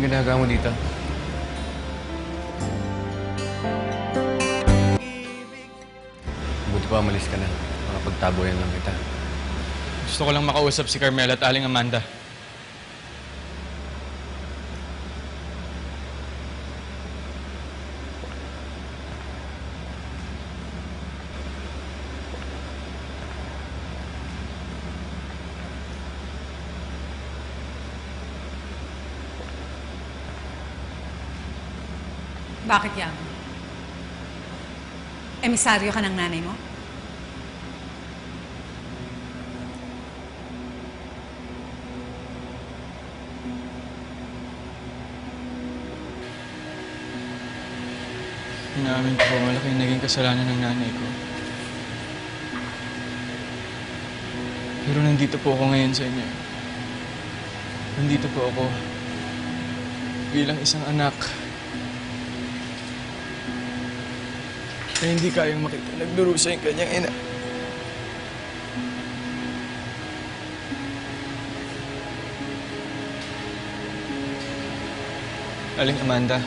ginagawa mo dito? Buti pa umalis ka na. Makapagtaboyan lang kita. Gusto ko lang makausap si Carmela at Aling Amanda. Bakit yan? Emisaryo ka ng nanay mo? Inaamin ko po, malaking naging kasalanan ng nanay ko. Pero nandito po ako ngayon sa inyo. Nandito po ako bilang isang anak na hindi kayang makita nagdurusa yung kanyang ina. Aling Amanda,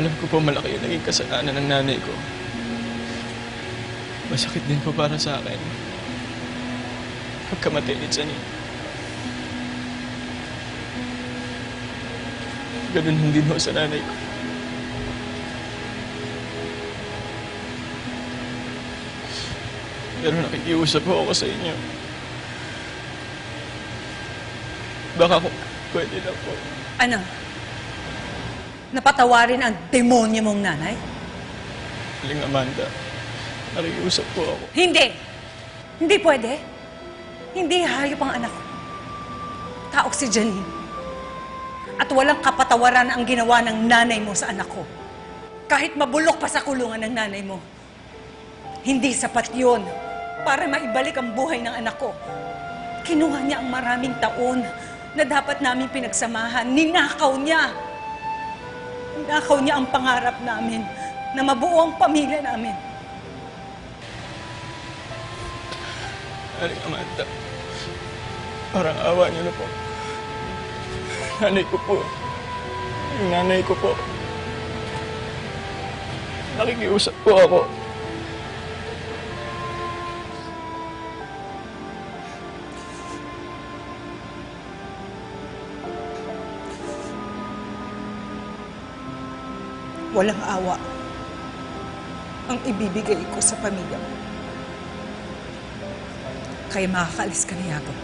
alam ko po malaki yung naging kasalanan ng nanay ko. Masakit din po para sa akin. Pagkamatay ni Janine. Ganun hindi ho sa nanay ko. Pero nakikiusap po ako sa inyo. Baka kung pwede lang po. Ano? Napatawarin ang demonyo mong nanay? Aling Amanda, nakikiusap po ako. Hindi! Hindi pwede. Hindi hayop ang anak ko. Tao si Janine. At walang kapatawaran ang ginawa ng nanay mo sa anak ko. Kahit mabulok pa sa kulungan ng nanay mo. Hindi sapat yun para maibalik ang buhay ng anak ko. Kinuha niya ang maraming taon na dapat namin pinagsamahan. Ninakaw niya. Ninakaw niya ang pangarap namin na mabuo ang pamilya namin. Aling Amanda, parang awa niyo na po. Nanay ko po. Yung nanay ko po. Nakikiusap po ako. Walang awa ang ibibigay ko sa pamilya mo. Kaya makakaalis ka na, Yago.